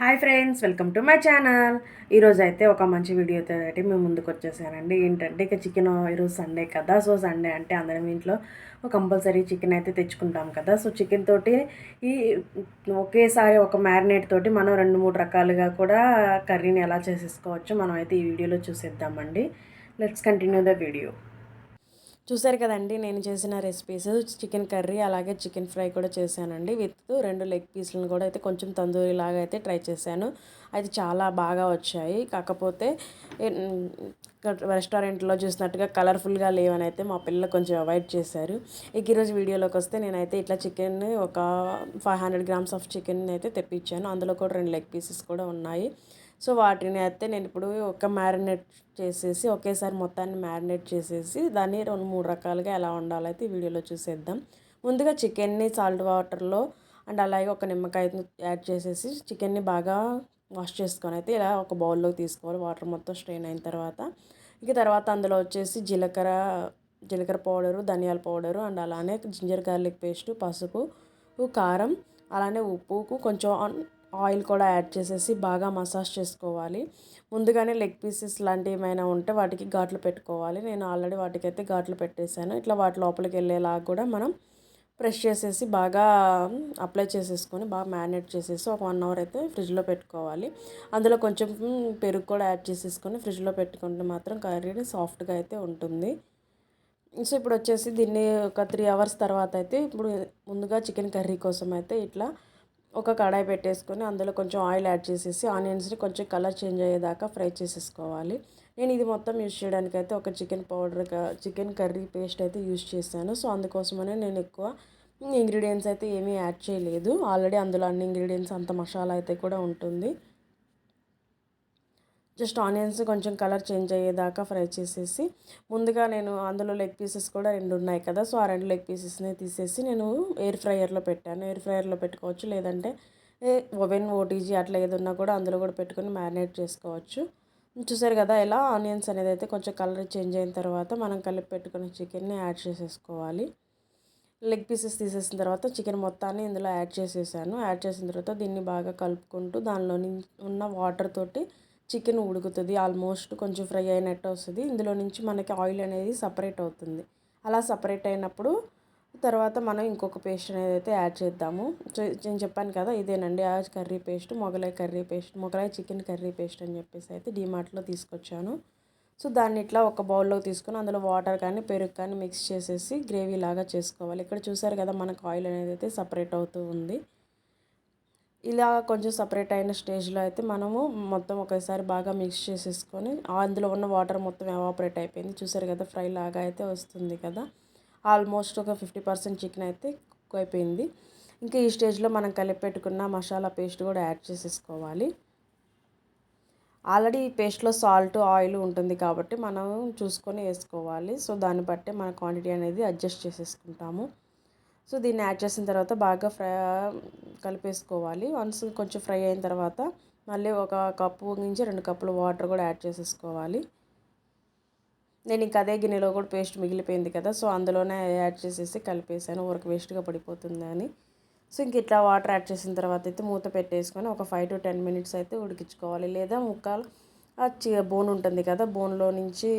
Hi friends welcome to my channel. ఈరోజు అయితే ఒక మంచి వీడియోతో అయితే మేము ముందుకు వచ్చేసానండి ఏంటంటే ఇక చికెన్ ఈరోజు సండే కదా సో సండే అంటే అందరం ఇంట్లో కంపల్సరీ చికెన్ అయితే తెచ్చుకుంటాం కదా. సో చికెన్ తోటి ఈ ఒకేసారి ఒక మ్యారినేట్ తోటి మనం రెండు మూడు రకాలుగా కూడా కర్రీని ఎలా చేసేసుకోవచ్చు మనం అయితే ఈ వీడియోలో చూసేద్దామండి. Let's continue the video. చూసారు కదండి నేను చేసిన రెసిపీస్ చికెన్ కర్రీ అలాగే చికెన్ ఫ్రై కూడా చేశానండి. విత్ రెండు లెగ్ పీస్లను కూడా అయితే కొంచెం తందూరి లాగా అయితే ట్రై చేశాను. అయితే చాలా బాగా వచ్చాయి. కాకపోతే రెస్టారెంట్లో చూసినట్టుగా కలర్ఫుల్గా లేవని అయితే మా పిల్లలు కొంచెం అవాయిడ్ చేశారు. ఇక ఈరోజు వీడియోలోకి వస్తే నేనైతే ఇట్లా చికెన్ ఒక five hundred grams of chicken అయితే తెప్పించాను. అందులో కూడా రెండు లెగ్ పీసెస్ కూడా ఉన్నాయి. సో వాటిని అయితే నేను ఇప్పుడు ఒక మ్యారినేట్ చేసేసి ఒకేసారి మొత్తాన్ని మ్యారినేట్ చేసేసి దాన్ని రెండు మూడు రకాలుగా ఎలా ఉండాలైతే వీడియోలో చూసేద్దాం. ముందుగా చికెన్ని సాల్ట్ వాటర్లో అండ్ అలాగే ఒక నిమ్మకాయ యాడ్ చేసేసి చికెన్ని బాగా వాష్ చేసుకొని అయితే ఇలా ఒక బౌల్లోకి తీసుకోవాలి. వాటర్ మొత్తం స్ట్రెయిన్ అయిన తర్వాత. ఇక తర్వాత అందులో వచ్చేసి జీలకర్ర జీలకర్ర పౌడరు ధనియాల పౌడరు అండ్ అలానే జింజర్ గార్లిక్ పేస్టు పసుపు కారం అలానే ఉప్పు కొంచెం ఆయిల్ కూడా యాడ్ చేసేసి బాగా మసాజ్ చేసుకోవాలి. ముందుగానే లెగ్ పీసెస్ లాంటివి ఏమైనా ఉంటే వాటికి ఘాట్లు పెట్టుకోవాలి. నేను ఆల్రెడీ వాటికైతే ఘాట్లు పెట్టేశాను. ఇట్లా వాటి లోపలికి వెళ్ళేలాగా కూడా మనం ప్రెష్ చేసేసి బాగా అప్లై చేసేసుకొని బాగా మ్యారినేట్ చేసేసి ఒక వన్ అవర్ అయితే ఫ్రిడ్జ్లో పెట్టుకోవాలి. అందులో కొంచెం పెరుగు కూడా యాడ్ చేసేసుకొని ఫ్రిడ్జ్లో పెట్టుకుంటే మాత్రం కర్రీ సాఫ్ట్గా అయితే ఉంటుంది. సో ఇప్పుడు వచ్చేసి దీన్ని ఒక త్రీ అవర్స్ తర్వాత అయితే ఇప్పుడు ముందుగా చికెన్ కర్రీ కోసం అయితే ఇట్లా ఒక కడాయి పెట్టేసుకొని అందులో కొంచెం ఆయిల్ యాడ్ చేసేసి ఆనియన్స్ని కొంచెం కలర్ చేంజ్ అయ్యేదాకా ఫ్రై చేసేసుకోవాలి. నేను ఇది మొత్తం యూజ్ చేయడానికి అయితే ఒక chicken powder chicken curry paste అయితే యూజ్ చేశాను. సో అందుకోసమనే నేను ఎక్కువ ఇంగ్రీడియంట్స్ అయితే ఏమీ యాడ్ చేయలేదు. ఆల్రెడీ అందులో అన్ని ఇంగ్రీడియంట్స్ అంత మసాలా అయితే కూడా ఉంటుంది. జస్ట్ ఆనియన్స్ కొంచెం కలర్ చేంజ్ అయ్యేదాకా ఫ్రై చేసేసి ముందుగా నేను అందులో లెగ్ పీసెస్ కూడా రెండు ఉన్నాయి కదా సో ఆ రెండు లెగ్ పీసెస్ని తీసేసి నేను ఎయిర్ ఫ్రైయర్లో పెట్టాను. ఎయిర్ ఫ్రైయర్లో పెట్టుకోవచ్చు లేదంటే ఓవెన్ ఓటీజీ అట్లా ఏదన్నా కూడా అందులో కూడా పెట్టుకొని మ్యారినేట్ చేసుకోవచ్చు. చూసారు కదా ఇలా ఆనియన్స్ అనేది అయితే కొంచెం కలర్ చేంజ్ అయిన తర్వాత మనం కలిపి పెట్టుకున్న చికెన్ని యాడ్ చేసేసుకోవాలి. లెగ్ పీసెస్ తీసేసిన తర్వాత చికెన్ మొత్తాన్ని ఇందులో యాడ్ చేసేసాను. యాడ్ చేసిన తర్వాత దీన్ని బాగా కలుపుకుంటూ దానిలో ఉన్న వాటర్ తోటి చికెన్ ఉడుకుతుంది ఆల్మోస్ట్ కొంచెం ఫ్రై అయినట్టు వస్తుంది. ఇందులో నుంచి మనకి ఆయిల్ అనేది సపరేట్ అవుతుంది. అలా సపరేట్ అయినప్పుడు తర్వాత మనం ఇంకొక పేస్ట్ అనేది అయితే యాడ్ చేద్దాము. నేను చెప్పాను కదా ఇదేనండి ఆ curry paste Mughlai curry paste Mughlai chicken curry paste అని చెప్పేసి అయితే డిమార్ట్లో తీసుకొచ్చాను. సో దాన్ని ఇట్లా ఒక బౌల్లో తీసుకొని అందులో వాటర్ కానీ పెరుగు కానీ మిక్స్ చేసేసి గ్రేవీ లాగా చేసుకోవాలి. ఇక్కడ చూసారు కదా మనకు ఆయిల్ అనేది అయితే సపరేట్ అవుతూ ఉంది. ఇలా కొంచెం సపరేట్ అయిన స్టేజ్లో అయితే మనము మొత్తం ఒకేసారి బాగా మిక్స్ చేసేసుకొని అందులో ఉన్న వాటర్ మొత్తం ఎవాపరేట్ అయిపోయింది. చూసారు కదా ఫ్రై లాగా అయితే వస్తుంది కదా. ఆల్మోస్ట్ ఒక ఫిఫ్టీ పర్సెంట్ చికెన్ అయితే కుక్ అయిపోయింది. ఇంకా ఈ స్టేజ్లో మనం కలిపి పెట్టుకున్న మసాలా పేస్ట్ కూడా యాడ్ చేసేసుకోవాలి. ఆల్రెడీ ఈ పేస్ట్లో సాల్ట్ ఆయిల్ ఉంటుంది కాబట్టి మనం చూసుకొని వేసుకోవాలి. సో దాన్ని బట్టి మన క్వాంటిటీ అనేది అడ్జస్ట్ చేసేసుకుంటాము. సో దీన్ని యాడ్ చేసిన తర్వాత బాగా ఫ్రై కలిపేసుకోవాలి. వన్స్ కొంచెం ఫ్రై అయిన తర్వాత మళ్ళీ ఒక కప్పు నుంచి రెండు కప్పులు వాటర్ కూడా యాడ్ చేసేసుకోవాలి. నేను ఇంక అదే గిన్నెలో కూడా పేస్ట్ మిగిలిపోయింది కదా సో అందులోనే యాడ్ చేసేసి కలిపేసాను. ఊరికి వేస్ట్గా పడిపోతుంది అని. సో ఇంక ఇట్లా వాటర్ యాడ్ చేసిన తర్వాత అయితే మూత పెట్టేసుకొని ఒక ఫైవ్ టు టెన్ మినిట్స్ అయితే ఉడికించుకోవాలి. లేదా ముక్కలు బోన్ ఉంటుంది కదా బోన్లో నుంచి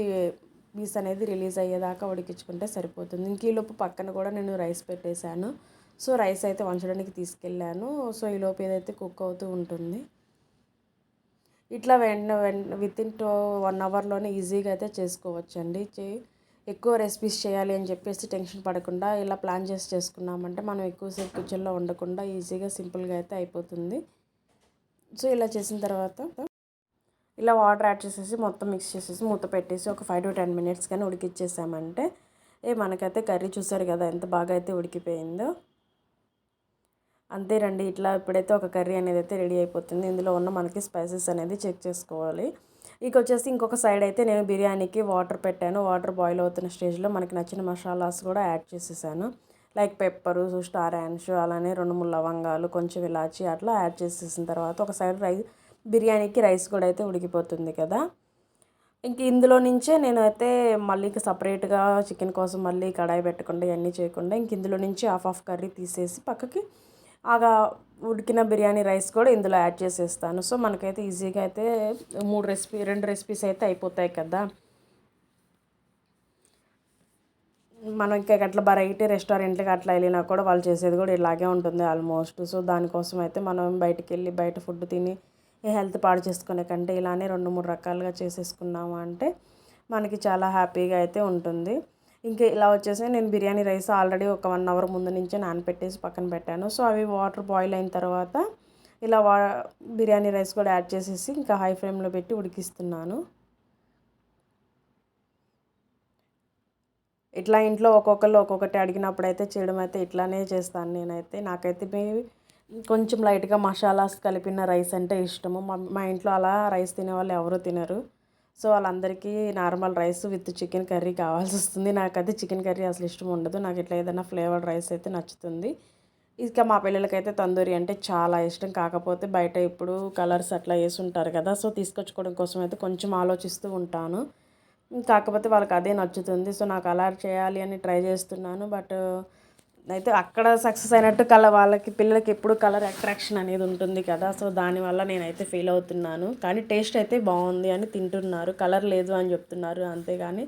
పీస్ అనేది రిలీజ్ అయ్యేదాకా ఉడికించుకుంటే సరిపోతుంది. ఇంక ఈలోపు పక్కన కూడా నేను రైస్ పెట్టేశాను. సో రైస్ అయితే వంచడానికి తీసుకెళ్ళాను. సో ఈలోపు ఏదైతే కుక్ అవుతూ ఉంటుంది ఇట్లా వెంట విత్ ఇన్ టూ వన్ అవర్లోనే ఈజీగా అయితే చేసుకోవచ్చండి. ఎక్కువ రెసిపీస్ చేయాలి అని చెప్పేసి టెన్షన్ పడకుండా ఇలా ప్లాన్ చేసి చేసుకున్నామంటే మనం ఎక్కువసేపు కిచెన్లో ఉండకుండా ఈజీగా సింపుల్గా అయితే అయిపోతుంది. సో ఇలా చేసిన తర్వాత ఇలా వాటర్ యాడ్ చేసేసి మొత్తం మిక్స్ చేసేసి మూత పెట్టేసి ఒక ఫైవ్ టు టెన్ మినిట్స్ కానీ ఉడికిచ్చేసామంటే ఏ మనకైతే కర్రీ చూసారు కదా ఎంత బాగా అయితే ఉడికిపోయిందో. అంతేనండి ఇట్లా ఇప్పుడైతే ఒక కర్రీ అనేది అయితే రెడీ అయిపోతుంది. ఇందులో ఉన్న మనకి స్పైసెస్ అనేది చెక్ చేసుకోవాలి. ఇక వచ్చేసి ఇంకొక సైడ్ అయితే నేను బిర్యానీకి వాటర్ పెట్టాను. వాటర్ బాయిల్ అవుతున్న స్టేజ్లో మనకి నచ్చిన మసాలాస్ కూడా యాడ్ చేసేసాను. లైక్ పెప్పరు స్టార్ యాన్స్ అలానే రెండు మూడు లవంగాలు కొంచెం ఇలాచి అట్లా యాడ్ చేసేసిన తర్వాత ఒక సైడ్ రైస్ బిర్యానీకి రైస్ కూడా అయితే ఉడికిపోతుంది కదా. ఇంక ఇందులో నుంచే నేనైతే మళ్ళీ సపరేట్గా చికెన్ కోసం మళ్ళీ కడాయి పెట్టకుండా ఇవన్నీ చేయకుండా ఇంక ఇందులో నుంచి హాఫ్ ఆఫ్ కర్రీ తీసేసి పక్కకి ఆగా ఉడికిన బిర్యానీ రైస్ కూడా ఇందులో యాడ్ చేసేస్తాను. సో మనకైతే ఈజీగా అయితే మూడు రెసిపీ రెండు రెసిపీస్ అయితే అయిపోతాయి కదా. మనం ఇంకా అట్లా వెరైటీ రెస్టారెంట్లకి అట్లా వెళ్ళినా కూడా వాళ్ళు చేసేది కూడా ఇలాగే ఉంటుంది ఆల్మోస్ట్. సో దానికోసం అయితే మనం బయటికి వెళ్ళి బయట ఫుడ్ తిని హెల్త్ పాడు చేసుకునే కంటే ఇలానే రెండు మూడు రకాలుగా చేసేసుకున్నాము అంటే మనకి చాలా హ్యాపీగా అయితే ఉంటుంది. ఇంకా ఇలా వచ్చేసి నేను బిర్యానీ రైస్ ఆల్రెడీ ఒక వన్ అవర్ ముందు నుంచే నానపెట్టేసి పక్కన పెట్టాను. సో అవి వాటర్ బాయిల్ అయిన తర్వాత ఇలా వా బిర్యానీ రైస్ కూడా యాడ్ చేసేసి ఇంకా హై ఫ్లేమ్లో పెట్టి ఉడికిస్తున్నాను. ఇట్లా ఇంట్లో ఒక్కొక్కరు ఒక్కొక్కటి అడిగినప్పుడు అయితే చేయడం అయితే ఇట్లానే చేస్తాను నేనైతే. నాకైతే కొంచెం లైట్గా మసాలాస్ కలిపిన రైస్ అంటే ఇష్టము. మా మా ఇంట్లో అలా రైస్ తినే వాళ్ళు ఎవరు తినరు. సో వాళ్ళందరికీ normal rice with chicken curry కావాల్సి వస్తుంది. నాకైతే చికెన్ కర్రీ అసలు ఇష్టం ఉండదు. నాకు ఇట్లా ఏదైనా ఫ్లేవర్డ్ రైస్ అయితే నచ్చుతుంది. ఇక మా పిల్లలకైతే తందూరి అంటే చాలా ఇష్టం. కాకపోతే బయట ఇప్పుడు కలర్స్ అట్లా వేసి ఉంటారు కదా సో తీసుకొచ్చుకోవడం కోసం అయితే కొంచెం ఆలోచిస్తూ ఉంటాను. కాకపోతే వాళ్ళకి అదే నచ్చుతుంది. సో నాకు అలా చేయాలి అని ట్రై చేస్తున్నాను. బట్ అయితే అక్కడ సక్సెస్ అయినట్టు కల వాళ్ళకి పిల్లలకి ఎప్పుడు కలర్ అట్రాక్షన్ అనేది ఉంటుంది కదా. సో దానివల్ల నేనైతే ఫీల్ అవుతున్నాను. కానీ టేస్ట్ అయితే బాగుంది అని తింటున్నారు. కలర్ లేదు అని చెప్తున్నారు అంతేగాని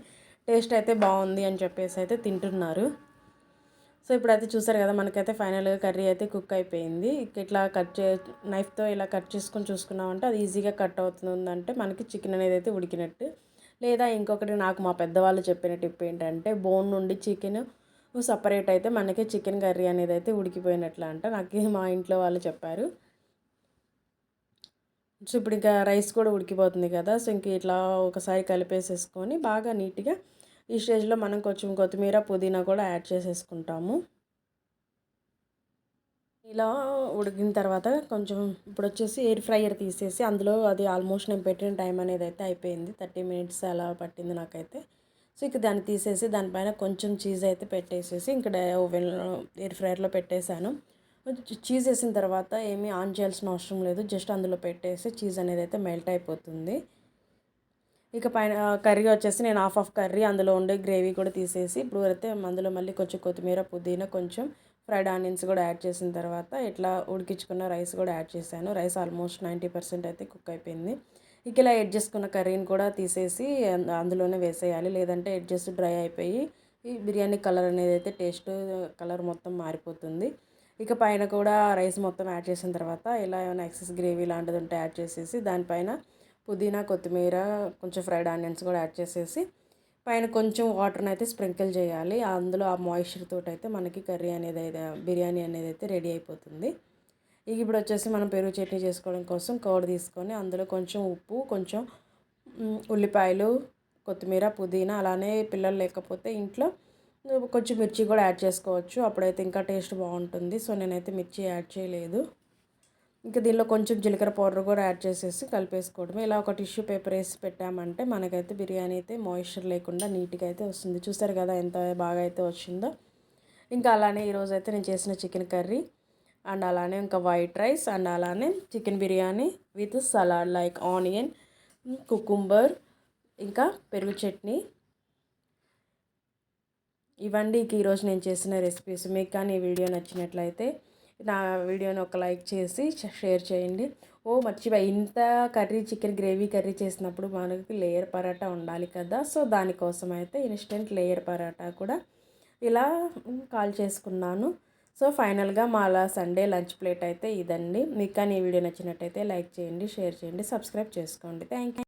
టేస్ట్ అయితే బాగుంది అని చెప్పేసి అయితే తింటున్నారు. సో ఇప్పుడైతే చూసారు కదా మనకైతే ఫైనల్గా కర్రీ అయితే కుక్ అయిపోయింది. ఇట్లా కట్ చే నైఫ్తో ఇలా కట్ చేసుకొని చూసుకున్నామంటే అది ఈజీగా కట్ అవుతుందంటే మనకి చికెన్ అనేది అయితే ఉడికినట్టు. లేదా ఇంకొకటి నాకు మా పెద్దవాళ్ళు చెప్పిన టిప్ ఏంటంటే బోన్ నుండి చికెన్ సపరేట్ అయితే మనకి చికెన్ కర్రీ అనేది అయితే ఉడికిపోయినట్లు అంట. నాకు మా ఇంట్లో వాళ్ళు చెప్పారు. సో ఇప్పుడు ఇంకా రైస్ కూడా ఉడికిపోతుంది కదా సో ఇంక ఇట్లా ఒకసారి కలిపేసేసుకొని బాగా నీట్గా ఈ స్టేజ్లో మనం కొంచెం కొత్తిమీర పుదీనా కూడా యాడ్ చేసేసుకుంటాము. ఇలా ఉడికిన తర్వాత కొంచెం ఇప్పుడు వచ్చేసి ఎయిర్ ఫ్రైయర్ తీసేసి అందులో అది ఆల్మోస్ట్ నేను పెట్టిన టైం అనేది అయితే అయిపోయింది. థర్టీ మినిట్స్ అలా పట్టింది నాకైతే. సో ఇక దాన్ని తీసేసి దానిపైన కొంచెం చీజ్ అయితే పెట్టేసేసి ఇంకా ఓవెన్ ఎయిర్ ఫ్రైయర్లో పెట్టేశాను. చీజ్ వేసిన తర్వాత ఏమీ ఆన్ చేయాల్సిన అవసరం లేదు. జస్ట్ అందులో పెట్టేసి చీజ్ అనేది అయితే మెల్ట్ అయిపోతుంది. ఇక పైన కర్రీ వచ్చేసి నేను హాఫ్ ఆఫ్ కర్రీ అందులో ఉండే గ్రేవీ కూడా తీసేసి ఇప్పుడు అయితే అందులో మళ్ళీ కొంచెం కొత్తిమీర పుదీనా కొంచెం ఫ్రైడ్ ఆనియన్స్ కూడా యాడ్ చేసిన తర్వాత ఇట్లా ఉడికించుకున్న రైస్ కూడా యాడ్ చేశాను. రైస్ ఆల్మోస్ట్ నైంటీ పర్సెంట్ అయితే కుక్ అయిపోయింది. ఇక ఇలా ఎడ్ చేసుకున్న కర్రీని కూడా తీసేసి అందులోనే వేసేయాలి. లేదంటే ఎడ్జెస్ డ్రై అయిపోయి ఈ బిర్యానీ కలర్ అనేది అయితే టేస్ట్ కలర్ మొత్తం మారిపోతుంది. ఇక పైన కూడా రైస్ మొత్తం యాడ్ చేసిన తర్వాత ఇలా ఏమైనా ఎక్సెస్ గ్రేవీ లాంటిది ఉంటే యాడ్ చేసేసి దానిపైన పుదీనా కొత్తిమీర కొంచెం ఫ్రైడ్ ఆనియన్స్ కూడా యాడ్ చేసేసి పైన కొంచెం వాటర్ని అయితే స్ప్రింకిల్ చేయాలి. అందులో ఆ మాయిశ్చర్ తోటి అయితే మనకి కర్రీ అనేది బిర్యానీ అనేది అయితే రెడీ అయిపోతుంది. ఇక ఇప్పుడు వచ్చేసి మనం పెరుగు చట్నీ చేసుకోవడం కోసం కౌడ్ తీసుకొని అందులో కొంచెం ఉప్పు కొంచెం ఉల్లిపాయలు కొత్తిమీర పుదీనా అలానే పిల్లలు లేకపోతే ఇంట్లో కొంచెం మిర్చి కూడా యాడ్ చేసుకోవచ్చు. అప్పుడైతే ఇంకా టేస్ట్ బాగుంటుంది. సో నేనైతే మిర్చి యాడ్ చేయలేదు. ఇంకా దీనిలో కొంచెం జీలకర్ర పౌడర్ కూడా యాడ్ చేసేసి కలిపేసుకోవడమే. ఇలా ఒక టిష్యూ పేపర్ వేసి పెట్టామంటే మనకైతే బిర్యానీ అయితే మాయిశ్చర్ లేకుండా నీట్గా అయితే వస్తుంది. చూసారు కదా ఎంత బాగా అయితే వచ్చిందో. ఇంకా అలానే ఈరోజు అయితే నేను చేసిన చికెన్ కర్రీ. అండ్ అలానే ఇంకా వైట్ రైస్ అండ్ అలానే chicken biryani with salad like onion cucumber ఇంకా పెరుగు చట్నీ. ఇవండి ఈరోజు నేను చేసిన రెసిపీస్ మీకు కానీ ఈ వీడియో నచ్చినట్లయితే నా వీడియోని ఒక లైక్ చేసి షేర్ చేయండి. ఓ మర్చిపోయి ఇంత కర్రీ చికెన్ గ్రేవీ కర్రీ చేసినప్పుడు మనకి లేయర్ పరాటా ఉండాలి కదా. సో దానికోసం అయితే ఇన్స్టెంట్ లేయర్ పరాటా కూడా ఇలా కాల్ చేసుకున్నాను. సో ఫైనల్గా మా అలా సండే లంచ్ ప్లేట్ అయితే ఇదండి. మీకు కానీ ఈ వీడియో నచ్చినట్టయితే లైక్ చేయండి షేర్ చేయండి సబ్స్క్రైబ్ చేసుకోండి. Thank you.